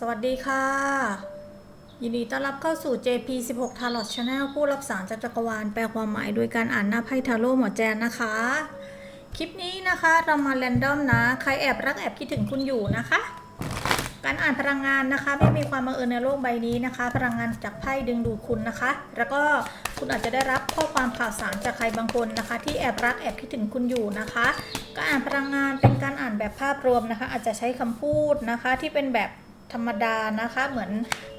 สวัสดีค่ะ ยินดีต้อนรับเข้าสู่ JP 16 Tarot Channel ผู้รับสารจากจักรวาลแปลความหมายโดยการอ่านหน้าไพ่ทาโร่หมอแจนนะคะ คลิปนี้นะคะเรามาแรนดอมนะ ใครแอบรักแอบคิดถึงคุณอยู่นะคะ การอ่านพลังงานนะคะ ไม่มีความบังเอิญในโลกใบนี้นะคะ พลังงานจากไพ่ดึงดูดคุณนะคะ แล้วก็คุณอาจจะได้รับข้อความข่าวสารจากใครบางคนนะคะ ที่แอบรักแอบคิดถึงคุณอยู่นะคะการอ่านพลังงานเป็นการอ่านแบบภาพรวมนะคะ อาจจะใช้คำพูดนะคะที่เป็นแบบ ธรรมดานะคะ เหมือน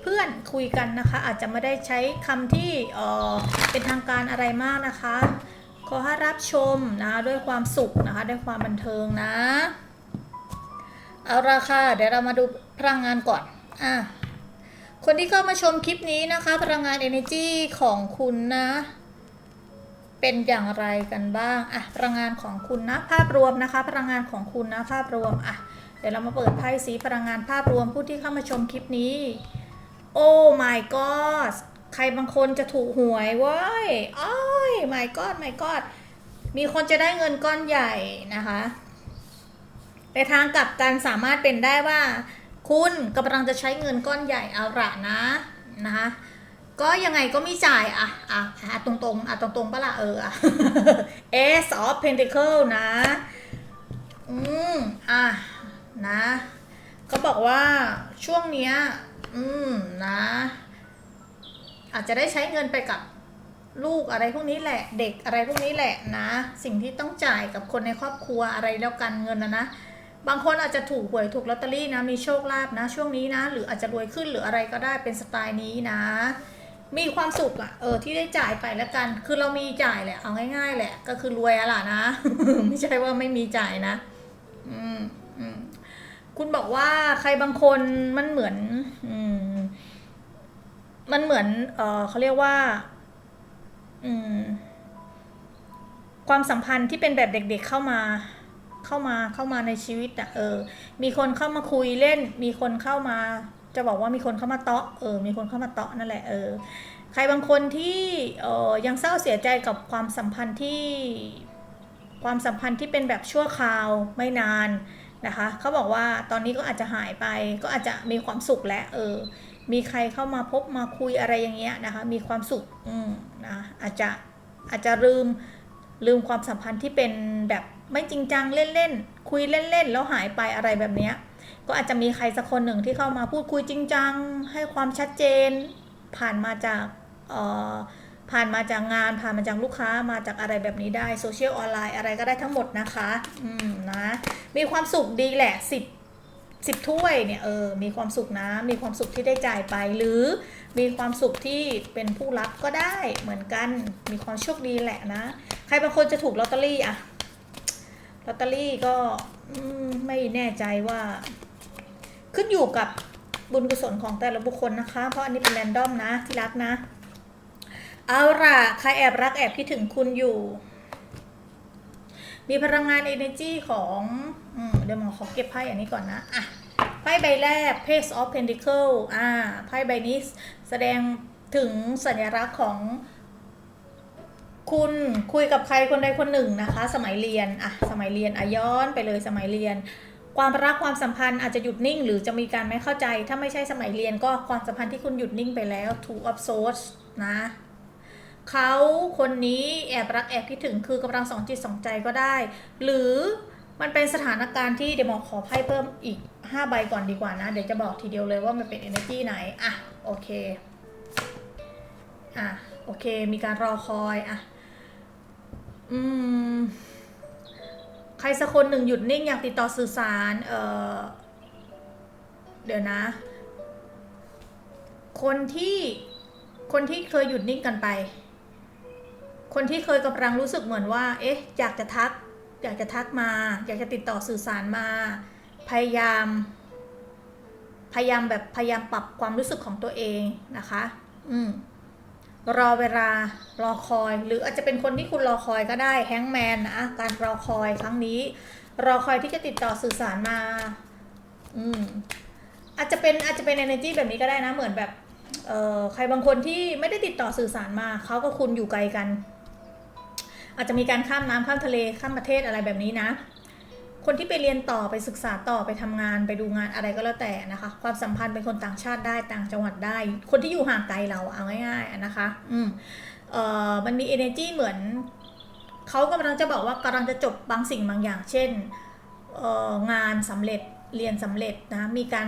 เพื่อนคุยกันนะคะ อาจจะไม่ได้ใช้คำที่เออเป็นทางการอะไรมากนะคะ ขอให้รับชมนะคะด้วยความสุขนะคะ ด้วยความบันเทิงนะ เอาละค่ะเดี๋ยวเรามาดูพลังงานก่อน อะ คนที่เข้ามาชมคลิปนี้นะคะ พลังงาน energy ของคุณนะ เป็นอย่างไรกันบ้าง อะ พลังงานของคุณนะ ภาพรวมนะคะ พลังงานของคุณนะ ภาพรวม อะ เดี๋ยวเรามาเปิดไพ่สีพลังงานภาพรวมผู้ที่เข้ามาชมคลิปนี้ โอ้ my god ใครบางคนจะถูกหวยว้ยอ้อย my god my god มีคนจะได้เงินก้อนใหญ่นะคะในทางกลับกันสามารถเป็นได้ว่า คุณกำลังจะใช้เงินก้อนใหญ่เอาละนะนะคะก็ยังไงก็ไม่จ่ายอะอะอะตรงๆอะตรงๆปะล่ะเอออะ Ace of Pentacle นะ อืมอะ นะก็บอกว่าช่วงเนี้ย อืมนะ อาจจะได้ใช้เงินไปกับลูกอะไรพวกนี้แหละเด็กอะไรพวกนี้แหละนะ สิ่งที่ต้องจ่ายกับคนในครอบครัวอะไรแล้วกันเงินนะนะบางคนอาจจะถูกหวยถูกลอตเตอรี่นะมีโชคลาภนะ ช่วงนี้นะ หรืออาจจะรวยขึ้นหรืออะไรก็ได้เป็นสไตล์นี้นะ มีความสุขอะเออที่ได้จ่ายไปแล้วกัน คือเรามีจ่ายแหละเอาง่าย ๆ แหละ ก็คือรวยอะล่ะนะ ไม่ใช่ว่าไม่มีจ่ายนะ อืม คุณบอกว่าใครบางคนมันเหมือนอมมันเหมือน เออเขาเรียกว่า อืม ความสัมพันธ์ที่เป็นแบบเด็กๆเข้ามา เข้ามาเข้ามาในชีวิตอะเออ มีคนเข้ามาคุยเล่น มีคนเข้ามา จะบอกว่ามีคนเข้ามาเตาะเออ มีคนเข้ามาเตาะนั่นแหละเออใครบางคนที่เออยังเศร้าเสียใจกับความสัมพันธ์ที่ ความสัมพันธ์ที่เป็นแบบชั่วคราวไม่นาน นะคะเขาบอกว่าตอนนี้ก็อาจจะหายไป ก็อาจจะมีความสุขแล้วเออ มีใครเข้ามาพบมาคุยอะไรอย่างเงี้ยนะคะ มีความสุขอืมนะอาจจะอาจจะลืมลืมความสัมพันธ์ที่เป็นแบบไม่จริงจังเล่นๆ คุยเล่นๆ แล้วหายไปอะไรแบบเนี้ย ก็อาจจะมีใครสักคนหนึ่งที่เข้ามาพูดคุยจริงจัง ให้ความชัดเจน ผ่านมาจากเอ่อ ผ่านมาจากงาน ผ่านมาจากลูกค้ามาจากอะไรแบบนี้ได้โซเชียลออนไลน์อะไรก็ได้ทั้งหมดนะคะ อืมนะมีความสุขดีแหละสิบสิบถ้วยเนี่ยเออมีความสุขนะ มีความสุขที่ได้จ่ายไปหรือมีความสุขที่เป็นผู้รับก็ได้เหมือนกันมีความโชคดีแหละนะ ใครบางคนจะถูกลอตเตอรี่อะลอตเตอรี่ก็ไม่แน่ใจว่า ขึ้นอยู่กับบุญกุศลของแต่ละบุคคลนะคะ เพราะอันนี้เป็นแรนดอมนะที่รักนะ เอาล่ะใครแอบรักแอบคิดถึงคุณอยู่ มีพลังงาน energy ของอเดี๋ยวหมอขอเก็บไพ่อันนี้ก่อนนะอะไพ่ใบแรก Page of Pentacle อ่าไพ่ใบนี้แสดงถึงสัญลักษณ์ของคุณคุยกับใครคนใดคนหนึ่งนะคะ สมัยเรียนอะสมัยเรียนอะย้อนไปเลยสมัยเรียน ความรักความสัมพันธ์อาจจะหยุดนิ่ง หรือจะมีการไม่เข้าใจ ถ้าไม่ใช่สมัยเรียนก็ความสัมพันธ์ที่คุณหยุดนิ่งไปแล้ว two of swords นะ เขาคนนี้แอบรักแอบคิดถึงคือกำลังสองจิตสองใจก็ได้ หรือมันเป็นสถานการณ์ที่เดี๋ยวหมอขอไพ่เพิ่มอีก 5 ใบก่อนดีกว่านะ เดี๋ยวจะบอกทีเดียวเลยว่ามันเป็น energy ไหน อะ โอเค อะ โอเค มีการรอคอย อะ อืม ใครสักคนหนึ่งหยุดนิ่งอยากติดต่อสื่อสาร เออเดี๋ยวนะ คนที่ คนที่เคยหยุดนิ่งกันไป คนที่เคยกำลังรู้สึกเหมือนว่า เอ๊ะ อยากจะทัก อยากจะทักมา อยากจะติดต่อสื่อสารมา พยายาม พยายามแบบพยายามปรับความรู้สึกของตัวเองนะคะ อืมรอเวลารอคอย หรืออาจจะเป็นคนที่คุณรอคอยก็ได้แฮงแมนนะการรอคอยครั้งนี้ รอคอยที่จะติดต่อสื่อสารมา อืมอาจจะเป็นอาจจะเป็น energy แบบนี้ก็ได้นะ เหมือนแบบ เอ่อ ใครบางคนที่ไม่ได้ติดต่อสื่อสารมา เขากับคุณอยู่ไกลกัน อาจจะมีการข้ามน้ำข้ามทะเลข้ามประเทศอะไรแบบนี้นะ คนที่ไปเรียนต่อไปศึกษาต่อไปทำงานไปดูงานอะไรก็แล้วแต่นะคะ ความสัมพันธ์เป็นคนต่างชาติได้ต่างจังหวัดได้ คนที่อยู่ห่างไกลเราเอาง่ายๆนะคะ อืมเอ่อมันมี energy เหมือนเขากำลังจะบอกว่ากำลังจะจบบางสิ่งบางอย่าง เช่นเอองานสำเร็จเรียนสำเร็จนะมีการ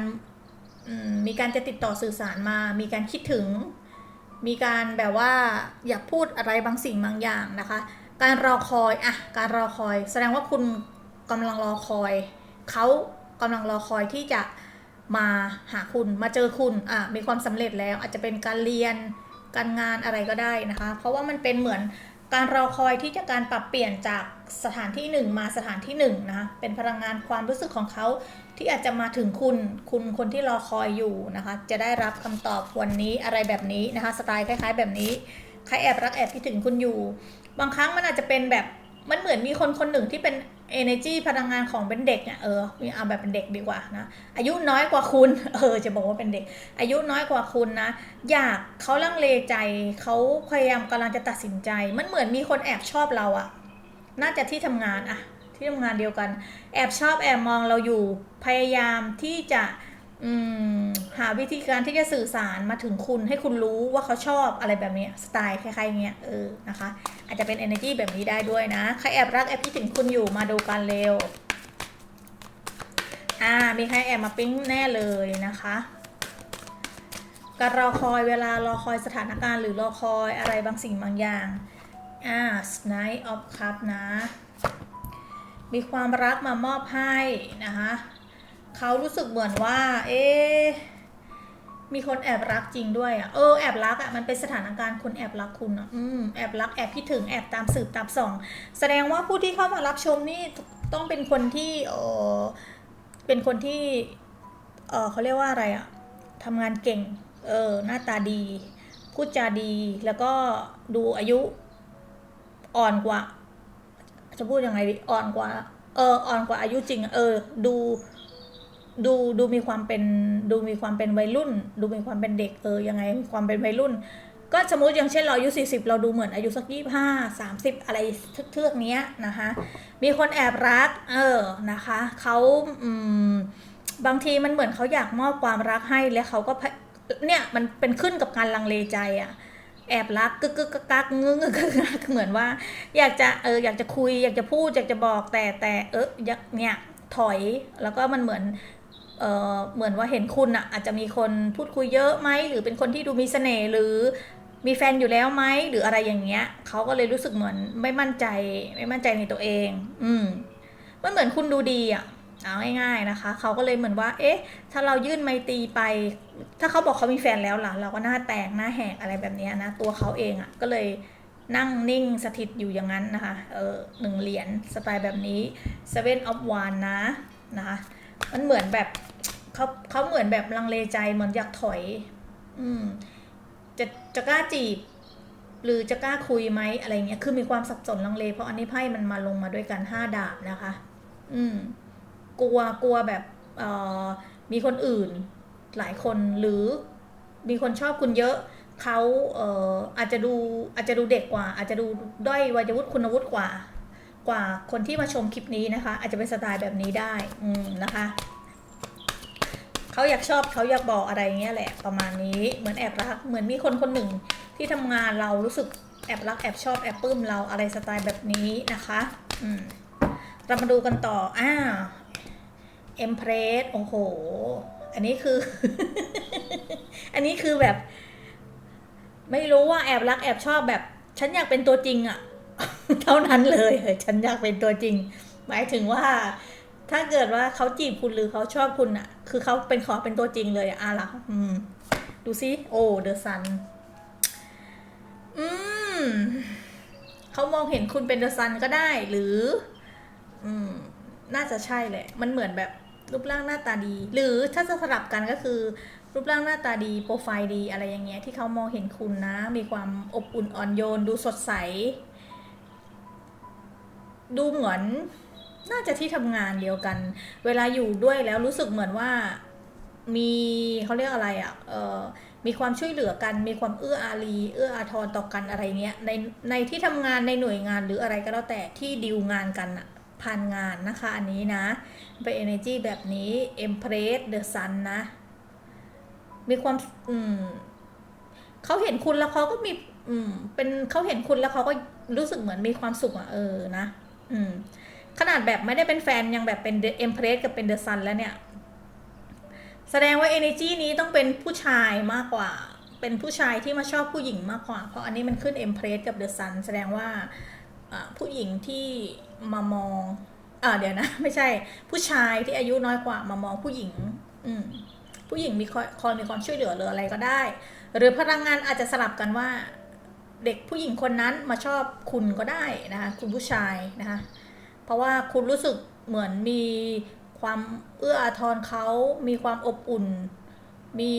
มีการจะติดต่อสื่อสารมา มีการคิดถึง มีการแบบว่าอยากพูดอะไรบางสิ่งบางอย่างนะคะ การรอคอยอะการรอคอย แสดงว่าคุณกำลังรอคอย เขากำลังรอคอยที่จะมาหาคุณมาเจอคุณอะมีความสำเร็จแล้ว อาจจะเป็นการเรียนการงานอะไรก็ได้นะคะ เพราะว่ามันเป็นเหมือนการรอคอยที่จะการปรับเปลี่ยนจากสถานที่หนึ่งมาสถานที่หนึ่งนะคะเป็นพลังงานความรู้สึกของเขาที่อาจจะมาถึงคุณคุณคนที่รอคอยอยู่นะคะ จะได้รับคำตอบวันนี้อะไรแบบนี้นะคะ สไตล์คล้าย ๆ แบบนี้ใครแอบรักแอบคิดถึงคุณอยู่ บางครั้งมันอาจจะเป็นแบบมันเหมือนมีคนคนหนึ่งที่เป็น energy พลังงานของเป็นเด็กเนี่ยเออมีเอาแบบเป็นเด็กดีกว่านะอายุน้อยกว่าคุณเออจะบอกว่าเป็นเด็ก อายุน้อยกว่าคุณนะอยากเขาลังเลใจเขาพยายามกำลังจะตัดสินใจ มันเหมือนมีคนแอบชอบเราอะน่าจะที่ทำงานอะที่ทำงานเดียวกัน แอบชอบแอบมองเราอยู่พยายามที่จะ อืมหาวิธีการที่จะสื่อสารมาถึงคุณให้คุณรู้ว่าเขาชอบอะไรแบบนี้สไตล์คล้ายๆเงี้ยเออนะคะ อาจจะเป็น energy แบบนี้ได้ด้วยนะ ใครแอบรักแอบคิดถึงคุณอยู่มาดูกันเร็ว อ่า มีใครแอบมาปิ๊งแน่เลยนะคะการรอคอยเวลารอคอยสถานการณ์หรือรอคอยอะไรบางสิ่งบางอย่างอ่า Knight of Cup นะ มีความรักมามอบให้นะคะ เขารู้สึกเหมือนว่า เอ๊มีคนแอบรักจริงด้วยอะ เออแอบรักอะมันเป็นสถานการณ์คนแอบรักคุณอะ อืมแอบรักแอบคิดถึงแอบตามสืบตามส่อง แสดงว่าผู้ที่เข้ามารับชมนี่ต้องเป็นคนที่เออเป็นคนที่ เออเขาเรียกว่าอะไรอะทำงานเก่ง เออหน้าตาดี พูดจาดี แล้วก็ดูอายุอ่อนกว่า จะพูดยังไงดีอ่อนกว่า เอออ่อนกว่าอายุจริง เออ ดู ดูดูมีความเป็นดูมีความเป็นวัยรุ่น ดูมีความเป็นเด็กเออยังไงความเป็นวัยรุ่น ก็สมมติอย่างเช่นเราอายุ40 เราดูเหมือนอายุสักยี่ห้าสามสิบอะไรเทือกเนี้ยนะคะมีคนแอบรักเออนะคะเขาอืมบางทีมันเหมือนเขาอยากมอบความรักให้แล้วเขาก็เนี่ยมันเป็นขึ้นกับการลังเลใจอะแอบรักกึกกึกกักงึ้งกึกกักเหมือนว่า อยากจะเอออยากจะคุย อยากจะพูดอยากจะบอกแต่แต่เออเนี่ยถอยแล้วก็มันเหมือน เเหมือนว่าเห็นคุณอะอาจจะมีคนพูดคุยเยอะไหมหรือเป็นคนที่ดูมีเสน่ห์หรือมีแฟนอยู่แล้วไหมหรืออะไรอย่างเงี้ยเขาก็เลยรู้สึกเหมือนไม่มั่นใจ ไม่มั่นใจในตัวเอง อืมมันเหมือนคุณดูดีอะเอาง่ายๆนะคะเขาก็เลยเหมือนว่า เอ๊ะ ถ้าเรายื่นไมตีไป ถ้าเขาบอกเขามีแฟนแล้วล่ะ เราก็หน้าแตกหน้าแหกอะไรแบบนี้นะ ตัวเขาเองอะก็เลยนั่งนิ่งสถิตอยู่อย่างนั้นนะคะ เออหนึ่งเหรียญสไตล์แบบนี้ seven of w a n d นะนะคะ มันเหมือนแบบเขาเขาเหมือนแบบลังเลใจเหมือนอยากถอย อืม จะจะกล้าจีบ หรือจะกล้าคุยไหมอะไรเงี้ย คือมีความสับสนลังเล เพราะอันนี้ไพ่มันมาลงมาด้วยกันห้าดาบนะคะ อืม กลัวกลัวแบบเอ่อมีคนอื่น หลายคนหรือมีคนชอบคุณเยอะเขาเอ่ออาจจะดูอาจจะดูเด็กกว่า อาจจะดูด้อยวัยวุฒิคุณวุฒิกว่า กว่าคนที่มาชมคลิปนี้นะคะ อาจจะเป็นสไตล์แบบนี้ได้อืมนะคะเขาอยากชอบเขาอยากบอกอะไรเงี้ยแหละประมาณนี้เหมือนแอบรัก เหมือนมีคนคนหนึ่งที่ทำงานเรารู้สึกแอบรักแอบชอบแอบปลื้มเราอะไรสไตล์แบบนี้นะคะอืมเรามาดูกันต่ออ่าเอ็มเพรสโอ้โห อันนี้คือ อันนี้คือแบบ ไม่รู้ว่าแอบรักแอบชอบแบบ ฉันอยากเป็นตัวจริงอะ ท่านั้นเลยเฮ้ยฉันอยากเป็นตัวจริง หมายถึงว่า ถ้าเกิดว่าเขาจีบคุณหรือเขาชอบคุณอะคือเขาเป็นขอเป็นตัวจริงเลยอะอะล่ะอืม ดูซิโอ้เดอะซันอืมเขามองเห็นคุณเป็นเดอะซันก็ได้หรือ อืม น่าจะใช่แหละ มันเหมือนแบบรูปร่างหน้าตาดี หรือถ้าจะสลับกันก็คือ รูปร่างหน้าตาดีโปรไฟล์ดีอะไรอย่างเงี้ยที่เขามองเห็นคุณนะ มีความอบอุ่นอ่อนโยน ดูสดใส ดูเหมือนน่าจะที่ทำงานเดียวกัน เวลาอยู่ด้วยแล้วรู้สึกเหมือนว่ามีเขาเรียกอะไรอะ่ะเออมีความช่วยเหลือกัน มีความเอื้ออารี เอื้ออาทรต่อกันอะไรเงี้ย ในในที่ทำงานในหน่วยงานหรืออะไรก็แล้วแต่ที่ดีลงานกันอะผ่านงานนะคะ อันนี้นะ เป็น energy แบบนี้ empress the sun นะ มีความอืมเขาเห็นคุณแล้วเขาก็มี อืม เป็นเขาเห็นคุณแล้วเขาก็รู้สึกเหมือนมีความสุขอะเออนะ อืมขนาดแบบไม่ได้เป็นแฟนยังแบบเป็น The Empress กับเป็น The Sun แล้วเนี่ย แสดงว่า energy นี้ต้องเป็นผู้ชายมากกว่า เป็นผู้ชายที่มาชอบผู้หญิงมากกว่า เพราะอันนี้มันขึ้น Empress กับ The Sun แสดงว่าอ่าผู้หญิงที่มามองอ่าเดี๋ยวนะ ไม่ใช่ ผู้ชายที่อายุน้อยกว่ามามองผู้หญิง อืมผู้หญิงมีคอยคอยมีความช่วยเหลือหรืออะไรก็ได้ หรือพลังงานอาจจะสลับกันว่า เด็กผู้หญิงคนนั้นมาชอบคุณก็ได้นะคะคุณผู้ชายนะคะเพราะว่าคุณรู้สึกเหมือนมีความเอื้ออาทรเขามีความอบอุ่น มี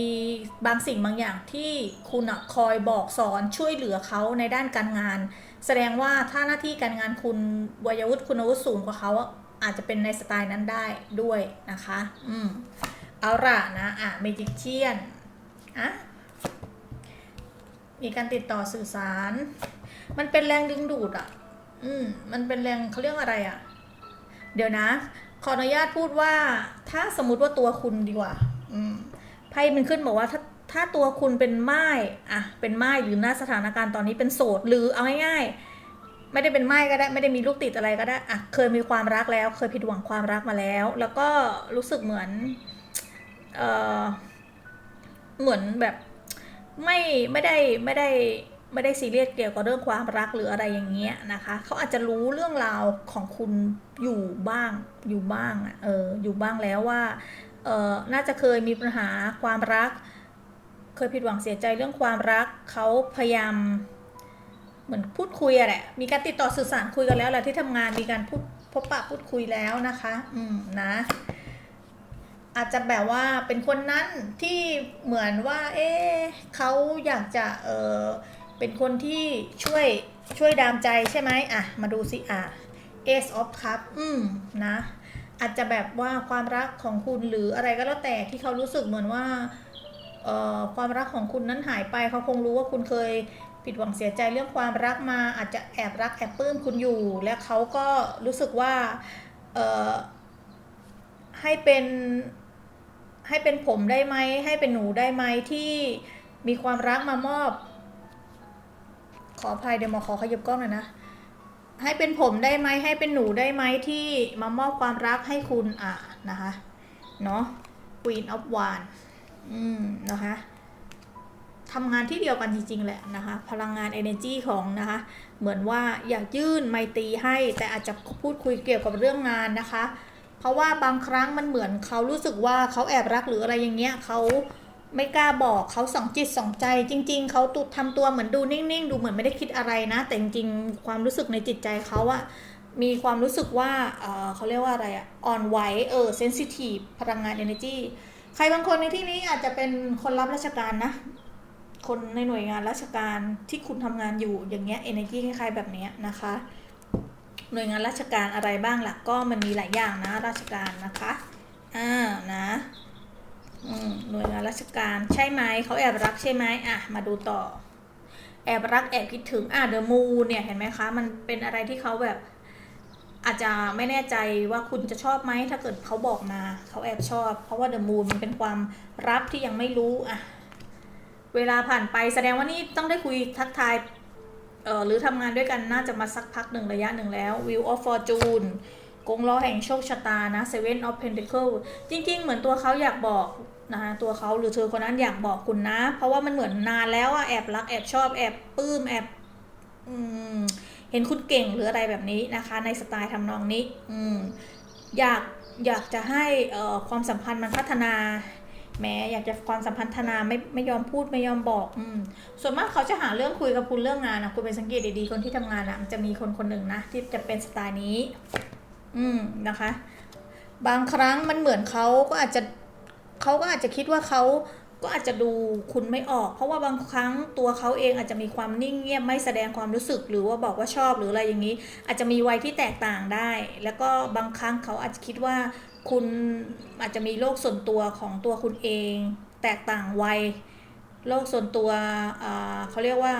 บางสิ่งบางอย่างที่คุณคอยบอกสอนช่วยเหลือเขาในด้านการงาน แสดงว่าถ้าหน้าที่การงานคุณวัยวุฒิคุณวุฒิสูงกว่าเขาอาจจะเป็นในสไตล์นั้นได้ด้วยนะคะ อืม เอาล่ะนะ อะเมจิเชียนอะ มีการติดต่อสื่อสาร มันเป็นแรงดึงดูดอะ อืม มันเป็นแรงเขาเรียกอะไรอะ เดี๋ยวนะ ขออนุญาตพูดว่า ถ้าสมมติว่าตัวคุณดีกว่า อืม ไพ่มันขึ้นบอกว่าถ้าถ้าตัวคุณเป็นไม้อะเป็นไม้หรือหน้าสถานการณ์ตอนนี้เป็นโสดหรือเอาง่ายๆ ไม่ได้เป็นไม้ก็ได้ ไม่ได้มีลูกติดอะไรก็ได้อะเคยมีความรักแล้ว เคยผิดหวังความรักมาแล้ว แล้วก็รู้สึกเหมือน เออเหมือนแบบ ไม่ไม่ได้ไม่ได้ไม่ได้ซีเรียสเกี่ยวกับเรื่องความรักหรืออะไรอย่างเงี้ยนะคะเขาอาจจะรู้เรื่องราวของคุณอยู่บ้างอยู่บ้างอะเอออยู่บ้างแล้วว่าเออน่าจะเคยมีปัญหาความรัก เคยผิดหวังเสียใจเรื่องความรักเขาพยายามเหมือนพูดคุยอะแหละมีการติดต่อสื่อสารคุยกันแล้วแหละที่ทำงานมีการพูดพบปะพูดคุยแล้วนะคะ อืมนะ อาจจะแบบว่าเป็นคนนั้นที่เหมือนว่า เอ๊ะเขาอยากจะเออเป็นคนที่ช่วยช่วยดามใจใช่ไหมอะ มาดูสิอะ Ace of Cup อืมนะ อาจจะแบบว่าความรักของคุณหรืออะไรก็แล้วแต่ที่เขารู้สึกเหมือนว่าเอ่อความรักของคุณนั้นหายไปเขาคงรู้ว่าคุณเคยผิดหวังเสียใจเรื่องความรักมา อาจจะแอบรักแอบปลื้มคุณอยู่ และเขาก็รู้สึกว่าเอ่อให้เป็น ให้เป็นผมได้ไหม ให้เป็นหนูได้ไหมที่มีความรักมามอบ ขออภัยเดี๋ยวหมอขอขยับกล้องหน่อยนะ ให้เป็นผมได้ไหม ให้เป็นหนูได้ไหมที่มามอบความรักให้คุณอะนะคะ เนาะ Queen of Wands อืมนะคะทำงานที่เดียวกันจริงๆแหละนะคะ พลังงาน energy ของนะคะ เหมือนว่าอยากยื่นไมตีให้ แต่อาจจะพูดคุยเกี่ยวกับเรื่องงานนะคะ เพราะว่าบางครั้งมันเหมือนเขารู้สึกว่าเขาแอบรักหรืออะไรอย่างเงี้ยเขาไม่กล้าบอกเขาสองจิตสองใจ จริง ๆเขาตุทำตัวเหมือนดูนิ่งๆ ดูเหมือนไม่ได้คิดอะไรนะ แต่จริงๆความรู้สึกในจิตใจเขาอะมีความรู้สึกว่าเออเขาเรียกว่าอะไรอะอ่อนไหวเออเซนซิทีฟพลังงาน energy ใครบางคนในที่นี้อาจจะเป็นคนรับราชการนะ คนในหน่วยงานราชการที่คุณทำงานอยู่อย่างเงี้ย energy คล้ายๆแบบเนี้ยนะคะ หน่วยงานราชการอะไรบ้างล่ะก็มันมีหลายอย่างนะ ราชการนะคะอ่านะอืมหน่วยงานราชการใช่ไหมเขาแอบรักใช่ไหมอะมาดูต่อ แอบรักแอบคิดถึงอะเดอะมูเนี่ยเห็นไหมคะ มันเป็นอะไรที่เขาแบบ อาจจะไม่แน่ใจว่าคุณจะชอบไหมถ้าเกิดเขาบอกมาเขาแอบชอบ เพราะว่าเดอะมูนมันเป็นความรับที่ยังไม่รู้อะเวลาผ่านไปแสดงว่านี่ต้องได้คุยทักทาย หรือทำงานด้วยกันน่าจะมาสักพักหนึ่งระยะหนึ่งแล้ว Wheel of Fortune กงล้อแห่งโชคชะตานะ Seven of Pentacles จริง ๆ เหมือนตัวเขาอยากบอกนะคะตัวเขาหรือเธอคนนั้นอยากบอกคุณนะ เพราะว่ามันเหมือนนานแล้วอะแอบรักแอบชอบแอบปลื้มแอบอืมเห็นคุณเก่งหรืออะไรแบบนี้นะคะ ในสไตล์ทำนองนี้ อืมอยากอยากจะให้ความสัมพันธ์มันพัฒนา แม้อยากจะความสัมพันธนาไม่ไม่ยอมพูดไม่ยอมบอกอืมส่วนมากเขาจะหาเรื่องคุยกับคุณเรื่องงานนะคุณเป็นสังเกตดีๆคนที่ทำงานอะมันจะมีคนคนหนึ่งนะที่จะเป็นสไตล์นี้ อืมนะคะ บางครั้งมันเหมือนเขาก็อาจจะเขาก็อาจจะคิดว่าเขาก็อาจจะดูคุณไม่ออก เพราะว่าบางครั้งตัวเขาเองอาจจะมีความนิ่งเงียบไม่แสดงความรู้สึก หรือว่าบอกว่าชอบหรืออะไรอย่างนี้ อาจจะมีวัยที่แตกต่างได้ แล้วก็บางครั้งเขาอาจจะคิดว่า คุณอาจจะมีโลกส่วนตัวของตัวคุณเอง แตกต่างวัยโลกส่วนตัวเขาเรียกว่า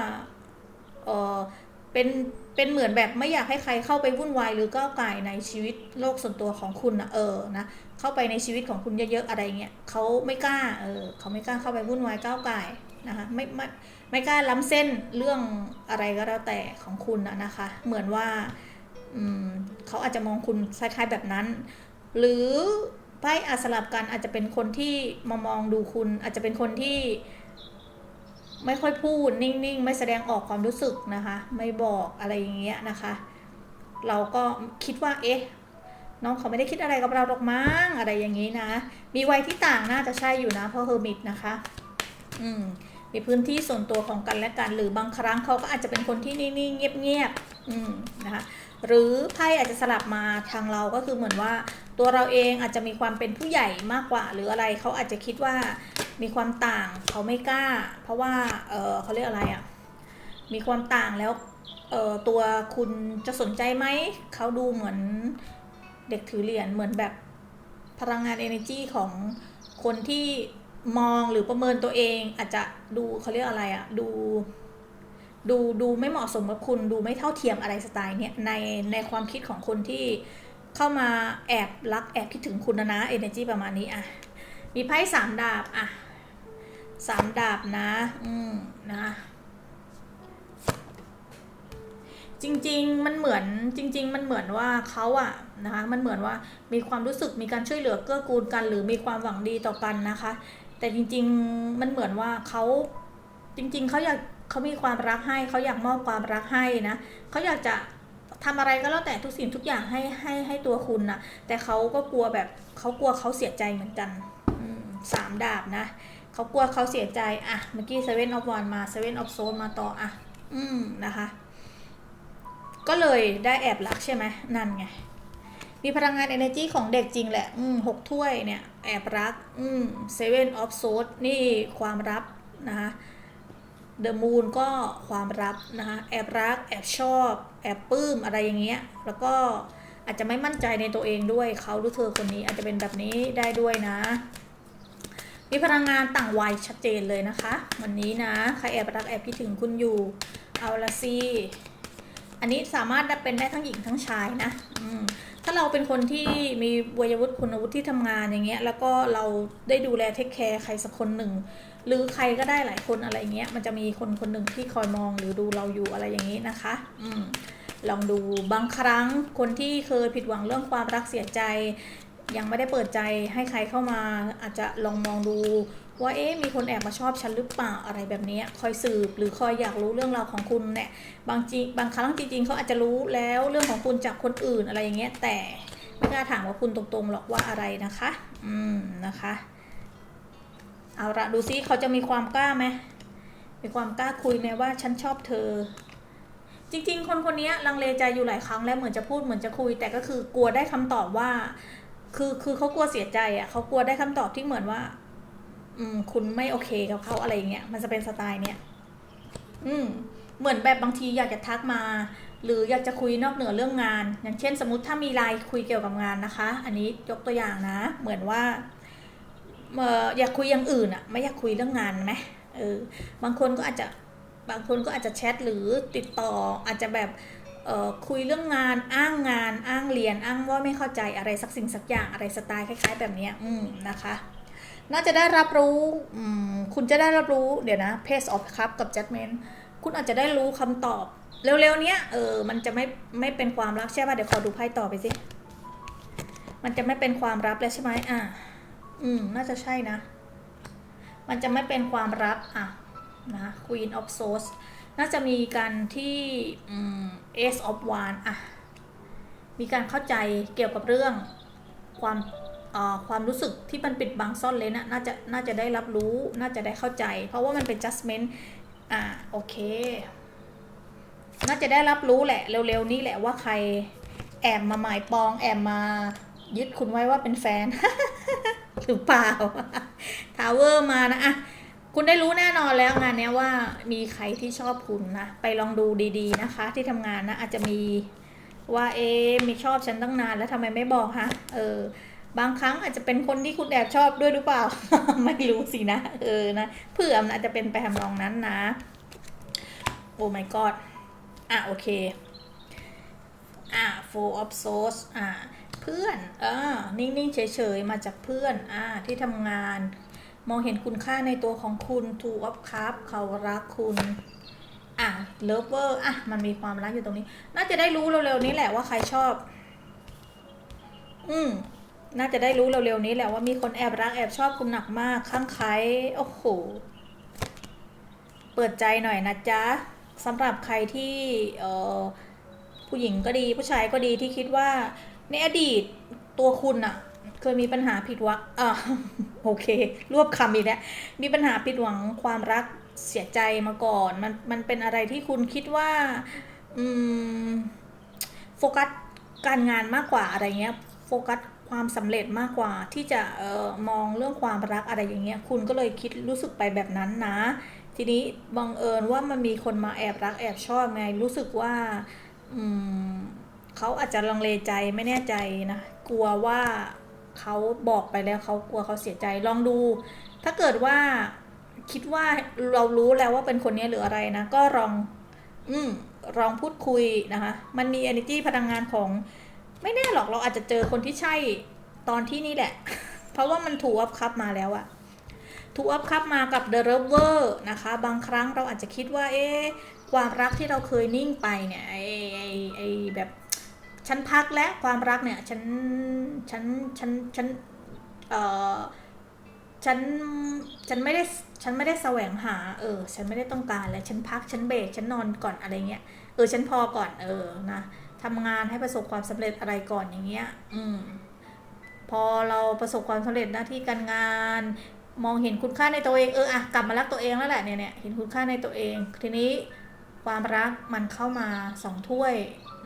เป็นเป็นเหมือนแบบไม่อยากให้ใครเข้าไปวุ่นวายหรือก้าวไก่ในชีวิตโลกส่วนตัวของคุณนะเออนะเข้าไปในชีวิตของคุณเยอะๆอะไรเงี้ยเขาไม่กล้าเออเขาไม่กล้าเข้าไปวุ่นวายก้าวไก่นะคะไม่ไม่ไม่กล้าล้ำเส้นเรื่องอะไรก็แล้วแต่ของคุณนะนะคะ เหมือนว่าอืมเขาอาจจะมองคุณคล้ายๆแบบนั้น หรือไพ่อาสลับกันอาจจะเป็นคนที่มามองดูคุณ อาจจะเป็นคนที่ไม่ค่อยพูดนิ่งๆ ไม่แสดงออกความรู้สึกนะคะ ไม่บอกอะไรอย่างเงี้ยนะคะ เราก็คิดว่าเอ๊ะน้องเขาไม่ได้คิดอะไรกับเราหรอกมั้งอะไรอย่างนี้นะ มีวัยที่ต่างน่าจะใช่อยู่นะเพราะเฮอร์มิตนะคะ อืมมีพื้นที่ส่วนตัวของกันและกัน หรือบางครั้งเขาก็อาจจะเป็นคนที่นิ่งๆเงียบๆอืมนะคะ หรือไพ่อาจจะสลับมาทางเราก็คือเหมือนว่า ตัวเราเองอาจจะมีความเป็นผู้ใหญ่มากกว่า หรืออะไรเขาอาจจะคิดว่ามีความต่างเขาไม่กล้า เพราะว่าเออเขาเรียกอะไรอะ่ะมีความต่างแล้วเออตัวคุณจะสนใจไหมเขาดูเหมือนเด็กถือเหรียญเหมือนแบบพลังงาน energy ของคนที่มองหรือประเมินตัวเองอาจจะดูเขาเรียกอะไรอะ่ะดู ดูดูไม่เหมาะสมกับคุณ ดูไม่เท่าเทียมอะไรสไตล์เนี้ยในในความคิดของคนที่เข้ามาแอบรักแอบคิดถึงคุณนะนะ energy ประมาณนี้อะมีไพ่สามดาบอะสามดาบนะ อืมนะ จริง ๆ มันเหมือนจริง ๆ มันเหมือนว่าเขาอะนะคะ มันเหมือนว่ามีความรู้สึกมีการช่วยเหลือเกื้อกูลกัน หรือมีความหวังดีต่อกันนะคะ แต่จริง ๆ มันเหมือนว่าเขาจริง ๆเขาอยาก เขามีความรักให้เขาอยากมอบความรักให้นะเขาอยากจะทำอะไรก็แล้วแต่ทุกสิ่งทุกอย่างให้ให้ให้ตัวคุณนะแต่เขาก็กลัวแบบเขากลัวเขาเสียใจเหมือนกันสามดาบนะเขากลัวเขาเสียใจอะเมื่อกี้เซเว่นออฟวันมาเซเว่นออฟโซนมาต่ออะอืมนะคะ ก็เลยได้แอบรักใช่ไหมนั่นไงมีพลังงาน energy ของเด็กจริงแหละ อืมหกถ้วยเนี่ย แอบรัก อืม seven of swords นี่ความรักนะคะ เดอะมูนก็ความรักนะคะแอบรัก แอบชอบ แอบปลื้มอะไรอย่างเงี้ย แล้วก็อาจจะไม่มั่นใจในตัวเองด้วยเขาหรือเธอคนนี้อาจจะเป็นแบบนี้ได้ด้วยนะ มีพลังงานต่างวัยชัดเจนเลยนะคะ วันนี้นะ ใครแอบรักแอบคิดถึงคุณอยู่ เอาละสิ อันนี้สามารถเป็นได้ทั้งหญิงทั้งชายนะถ้าเราเป็นคนที่มีวัยวุฒิคุณวุฒิที่ทำงานอย่างเงี้ย แล้วก็เราได้ดูแลเทคแคร์ใครสักคนหนึ่ง หรือใครก็ได้หลายคนอะไรเงี้ย มันจะมีคนคนหนึ่งที่คอยมองหรือดูเราอยู่อะไรอย่างนี้นะคะ อืมลองดูบางครั้งคนที่เคยผิดหวังเรื่องความรักเสียใจ ยังไม่ได้เปิดใจให้ใครเข้ามาอาจจะลองมองดู ว่าเอ๊ะมีคนแอบมาชอบฉันหรือเปล่าอะไรแบบนี้คอยสืบหรือคอยอยากรู้เรื่องราวของคุณเนี่ยบางจีบางครั้งจริงๆเขาอาจจะรู้แล้วเรื่องของคุณจากคนอื่นอะไรอย่างเงี้ยแต่ไม่กล้าถามกับคุณตรงๆหรอกว่าอะไรนะคะ อืมนะคะเอาละดูซิเขาจะมีความกล้าไหมมีความกล้าคุยไหมว่าฉันชอบเธอ จริง ๆ คนคนนี้ลังเลใจอยู่หลายครั้งแล้วเหมือนจะพูดเหมือนจะคุย แต่ก็คือกลัวได้คำตอบว่า คือคือเขากลัวเสียใจอะเขากลัวได้คำตอบที่เหมือนว่า อืม คุณไม่โอเคกับเขาอะไรเงี้ยมันจะเป็นสไตล์เนี้ยอืม เหมือนแบบบางทีอยากจะทักมา หรืออยากจะคุยนอกเหนือเรื่องงาน อย่างเช่น สมมติถ้ามีไลน์คุยเกี่ยวกับงานนะคะ อันนี้ยกตัวอย่างนะ เหมือนว่าเอออยากคุยอย่างอื่นอะไม่อยากคุยเรื่องงานไหมเออบางคนก็อาจจะบางคนก็อาจจะแชทหรือติดต่ออาจจะแบบเอ่อคุยเรื่องงานอ้างงานอ้างเรียนอ้างว่าไม่เข้าใจอะไรสักสิ่งสักอย่างอะไรสไตล์คล้าย ๆ แบบนี้อืมนะคะ น่าจะได้รับรู้คุณจะได้รับรู้เดี๋ยวนะ Pace of Cup กับ Judgment คุณอาจจะได้รู้คำตอบ เร็วๆเนี้ยเออมันจะไม่ไม่เป็นความรักใช่ป่ะเดี๋ยวขอดูไพ่ต่อไปสิมันจะไม่เป็นความรักแล้วใช่ไหมอะอืม น่าจะใช่นะ มันจะไม่เป็นความรักอะนะ Queen of Swords น่าจะมีการที่อืม Ace of Wands อะ มีการเข้าใจเกี่ยวกับเรื่องความ ความรู้สึกที่มันปิดบังซ่อนเลนนะน่าจะน่าจะได้รับรู้น่าจะได้เข้าใจ เพราะว่ามันเป็น judgment อ่าโอเค น่าจะได้รับรู้แหละเร็วๆนี้แหละว่าใครแอบมาหมายปองแอบมายึดคุณไว้ว่าเป็นแฟน หรือเปล่าทาวเวอร์มานะอะคุณได้รู้แน่นอนแล้วงานนี้ว่ามีใครที่ชอบคุณนะ ไปลองดูดีๆนะคะ ที่ทำงานนะอาจจะมีว่าเอ๊มีชอบฉันตั้งนานแล้วทำไมไม่บอกฮะเออ บางครั้งอาจจะเป็นคนที่คุณแอบชอบด้วยหรือเปล่า ไม่รู้สินะ เออนะเผื่อมันอาจจะเป็นไปทำนองนั้นนะ โอ้ my god อะ โอเค อ่า full of source อ่าเพื่อนเอ่านิ่ง ๆ เฉย ๆ มาจากเพื่อน อ่าที่ทำงาน มองเห็นคุณค่าในตัวของคุณ two of cup เขารักคุณอะ lover อะ มันมีความรักอยู่ตรงนี้ น่าจะได้รู้เร็ว ๆ นี้แหละว่าใครชอบ อืม น่าจะได้รู้เร็วๆนี้แหละว่ามีคนแอบรักแอบชอบคุณหนักมากข้างใครโอ้โห เปิดใจหน่อยนะจ๊ะสำหรับใครที่เออผู้หญิงก็ดีผู้ชายก็ดีที่คิดว่า ในอดีตตัวคุณอะเคยมีปัญหาผิดหวังอ่าโอเค รวบคำอีกแล้วมีปัญหาผิดหวังความรักเสียใจมาก่อน มันมันเป็นอะไรที่คุณคิดว่าอืมโฟกัสการงานมากกว่าอะไรเงี้ย โฟกัส ความสำเร็จมากกว่าที่จะเออมองเรื่องความรักอะไรอย่างเงี้ยคุณก็เลยคิดรู้สึกไปแบบนั้นนะ ทีนี้บังเอิญว่ามันมีคนมาแอบรักแอบชอบไงรู้สึกว่าอืมเขาอาจจะลังเลใจไม่แน่ใจนะ กลัวว่าเขาบอกไปแล้วเขากลัวเขาเสียใจลองดู ถ้าเกิดว่าคิดว่าเรารู้แล้วว่าเป็นคนนี้หรืออะไรนะ ก็ลอง อืมลองพูดคุยนะคะ มันมี energy พลังงานของ ไม่แน่หรอกเราอาจจะเจอคนที่ใช่ตอนที่นี่แหละ เพราะว่ามันถูอัพคัพมาแล้วอะถูอัพคัพมากับ The Lover นะคะ บางครั้งเราอาจจะคิดว่า เอ๊ะความรักที่เราเคยนิ่งไปเนี่ยไอ้ไอไอแบบฉันพักและความรักเนี่ยฉันฉันฉันฉันเอ่อฉันฉันไม่ได้ฉันไม่ได้แสวงหา เออ ฉันไม่ได้ต้องการแล้วฉันพักฉันเบรกฉันนอนก่อนอะไรเงี้ยเออฉันพอก่อนเออนะ ทำงานให้ประสบความสำเร็จอะไรก่อนอย่างเงี้ย อืม พอเราประสบความสำเร็จหน้าที่การงาน มองเห็นคุณค่าในตัวเองเอออะกลับมารักตัวเองแล้วแหละเนี่ยเนี่ยเห็นคุณค่าในตัวเอง ทีนี้ความรักมันเข้ามาสองถ้วย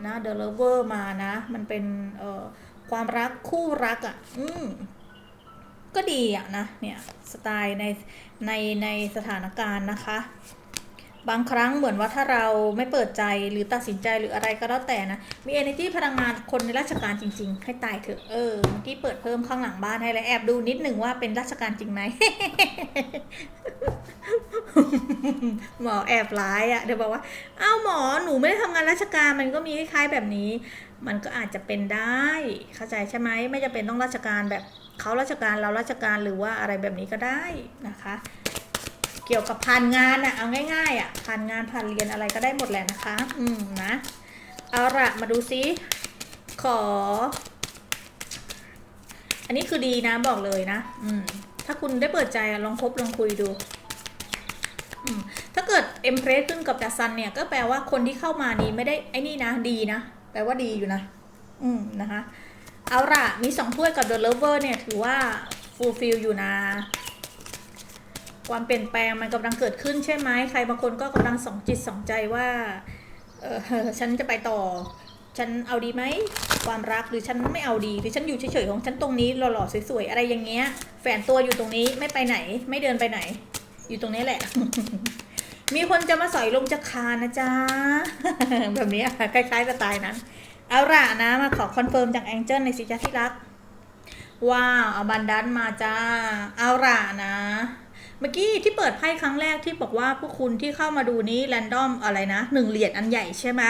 นะ The Lover มานะ มันเป็นเอ่อความรักคู่รักอะ่ะ อืมก็ดีอะนะเนี่ยสไตล์ในในในสถานการณ์นะคะ บางครั้งเหมือนว่าถ้าเราไม่เปิดใจหรือตัดสินใจหรืออะไรก็แล้วแต่นะ มี energy พลังงานคนในราชการจริง ๆ ให้ตายเถอะเออเมื่อกี้เปิดเพิ่มข้างหลังบ้านให้แล้วแอบดูนิดหนึ่งว่าเป็นราชการจริงไหมหมอแอบร้ายอะ่ะเดี๋ยวบอกว่าอ้าวหมอหนูไม่ได้ทำงานราชการมันก็มีคล้ายๆแบบนี้ มันก็อาจจะเป็นได้เข้าใจใช่ไหมไม่จะเป็นต้องราชการแบบเขาราชการเราราชการหรือว่าอะไรแบบนี้ก็ได้นะคะ เกี่ยวกับผ่านงานอะเอาง่ายๆอะผ่านงานผ่านเรียนอะไรก็ได้หมดแหละนะคะ อืมนะ เอาละมาดูซิขอ อันนี้คือดีนะบอกเลยนะ อืม ถ้าคุณได้เปิดใจลองคบลองคุยดูอืมถ้าเกิดเอ็มเพรสขึ้นกับดัซันเนี่ยก็แปลว่าคนที่เข้ามานี้ไม่ได้ไอ้นี่นะดีนะ แปลว่าดีอยู่นะ อืมนะคะ เอาละมีสองถ้วยกับ The Lover เนี่ยถือว่า fulfill อยู่นะ ความเปลี่ยนแปลงมันกำลังเกิดขึ้นใช่ไหมใครบางคนก็กำลังสองจิตสองใจว่าเออฉันจะไปต่อ ฉันเอาดีไหมความรักหรือฉันไม่เอาดีหรือฉันอยู่เฉยๆของฉันตรงนี้หล่อๆสวยๆอะไรอย่างเงี้ย แฝงตัวอยู่ตรงนี้ไม่ไปไหน ไม่เดินไปไหน อยู่ตรงนี้แหละ มีคนจะมาสอยลงจะคานนะจ๊ะแบบนี้คล้ายๆสไตล์นั้นเอาล่ะนะมาขอคอนเฟิร์มจากแองเจิลในสิจ้าที่รักว้าวเอาบันดันมาจ้าเอาล่ะนะ เมื่อกี้ที่เปิดไพ่ครั้งแรกที่บอกว่าพวกคุณที่เข้ามาดูนี้แรนดอมอะไรนะหนึ่งเหรียญอันใหญ่ใช่ไหม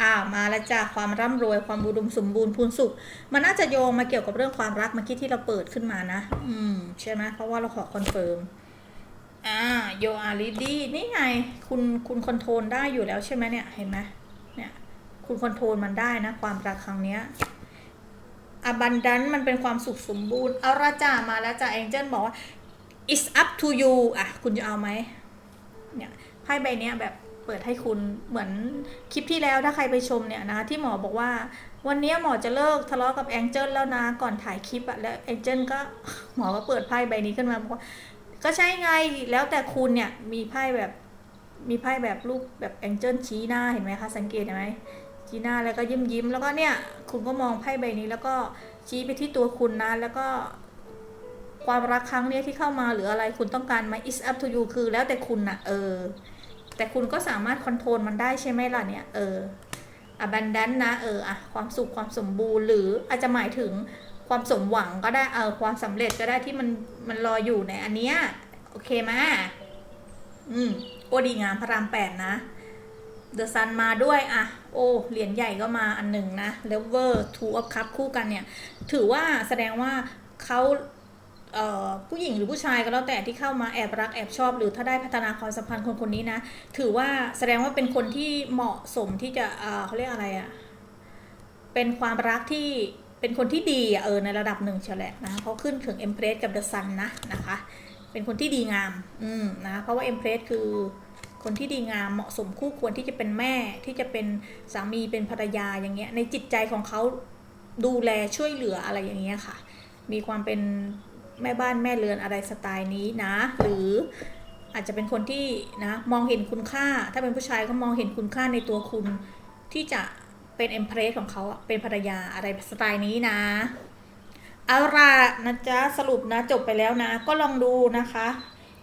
อ้ามาแล้วจ้าความร่ำรวยความอุดมสมบูรณ์พูนสุข มันน่าจะโยงมาเกี่ยวกับเรื่องความรักเมื่อกี้ที่เราเปิดขึ้นมานะ อืมใช่ไหมเพราะว่าเราขอคอนเฟิร์มอ่าโยอาริดีนี่ไงคุณคุณคอนโทรลได้อยู่แล้วใช่ไหมเนี่ยเห็นไหมเนี่ยคุณคอนโทรลมันได้นะ ความรักครั้งเนี้ยอบันดันมันเป็นความสุขสมบูรณ์เอาละจามาแล้วจ้าแองเจิลบอกว่า it's up to you อะ คุณจะเอาไหมเนี่ยไพ่ใบเนี้ยแบบเปิดให้คุณเหมือนคลิปที่แล้วถ้าใครไปชมเนี่ยนะ ที่หมอบอกว่า วันนี้หมอจะเลิกทะเลาะกับแองเจิลแล้วนะก่อนถ่ายคลิปอะแล้วแองเจิลก็หมอก็เปิดไพ่ใบนี้ขึ้นมาบอกว่าก็ใช่ไงแล้วแต่คุณเนี่ยมีไพ่แบบมีไพ่แบบรูปแบบแองเจิลชี้หน้าเห็นไหมคะสังเกตเห็นไหมชี้หน้าแล้วก็ยิ้มยิ้มแล้วก็เนี่ยคุณก็มองไพ่ใบนี้แล้วก็ชี้ไปที่ตัวคุณนะแล้วก็ ความรักครั้งเนี้ยที่เข้ามาหรืออะไรคุณต้องการไหม is up to you คือแล้วแต่คุณนะเออ แต่คุณก็สามารถคอนโทรลมันได้ใช่ไหมล่ะเนี่ย เออ abundant นะ เอออะความสุขความสมบูรณ์ หรืออาจจะหมายถึงความสมหวังก็ได้ เออ ความสำเร็จก็ได้ที่มันมันรออยู่ในอันเนี้ย โอเคไหมอืม โอดีงามพระรามแปดนะเดอะซันมาด้วยอะโอ้เหรียญใหญ่ก็มาอันหนึ่งนะเลเวอร์ทูออฟคัพคู่กันเนี่ย ถือว่าแสดงว่าเขา ผู้หญิงหรือผู้ชายก็แล้วแต่ที่เข้ามาแอบรักแอบชอบ หรือถ้าได้พัฒนาความสัมพันธ์คนคนนี้นะ ถือว่าแสดงว่าเป็นคนที่เหมาะสมที่จะเขาเรียกอะไรอะเป็นความรักที่เป็นคนที่ดีเออในระดับหนึ่งเฉลยนะเขาขึ้นถึงเอ็มเพรสกับเดอะซันนะนะคะ เป็นคนที่ดีงามอืมนะเพราะว่าเอ็มเพรสคือคนที่ดีงามเหมาะสมคู่ควรที่จะเป็นแม่ที่จะเป็นสามีเป็นภรรยาอย่างเงี้ยในจิตใจของเขาดูแลช่วยเหลืออะไรอย่างเงี้ยค่ะ มีความเป็น แม่บ้านแม่เรือนอะไรสไตล์นี้นะ หรืออาจจะเป็นคนที่นะมองเห็นคุณค่า ถ้าเป็นผู้ชายก็มองเห็นคุณค่าในตัวคุณที่จะเป็นเอ็มเพรสของเขาเป็นภรรยาอะไรสไตล์นี้นะเอาละนะจ๊ะสรุปนะจบไปแล้วนะ ก็ลองดูนะคะ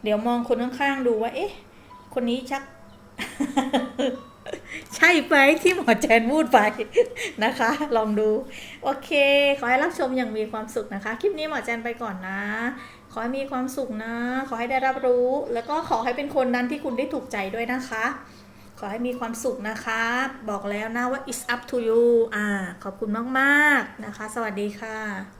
เดี๋ยวมองคนข้างๆดูว่า เอ๊ะ คนนี้ชัก ใช่ไหมที่หมอแจนพูดไปนะคะ ลองดู โอเค ขอให้รับชมอย่างมีความสุขนะคะ คลิปนี้หมอแจนไปก่อนนะ ขอให้มีความสุขนะ ขอให้ได้รับรู้ แล้วก็ขอให้เป็นคนนั้นที่คุณได้ถูกใจด้วยนะคะ ขอให้มีความสุขนะคะ บอกแล้วนะว่า it's up to you อ่า ขอบคุณมาก ๆ นะคะ สวัสดีค่ะ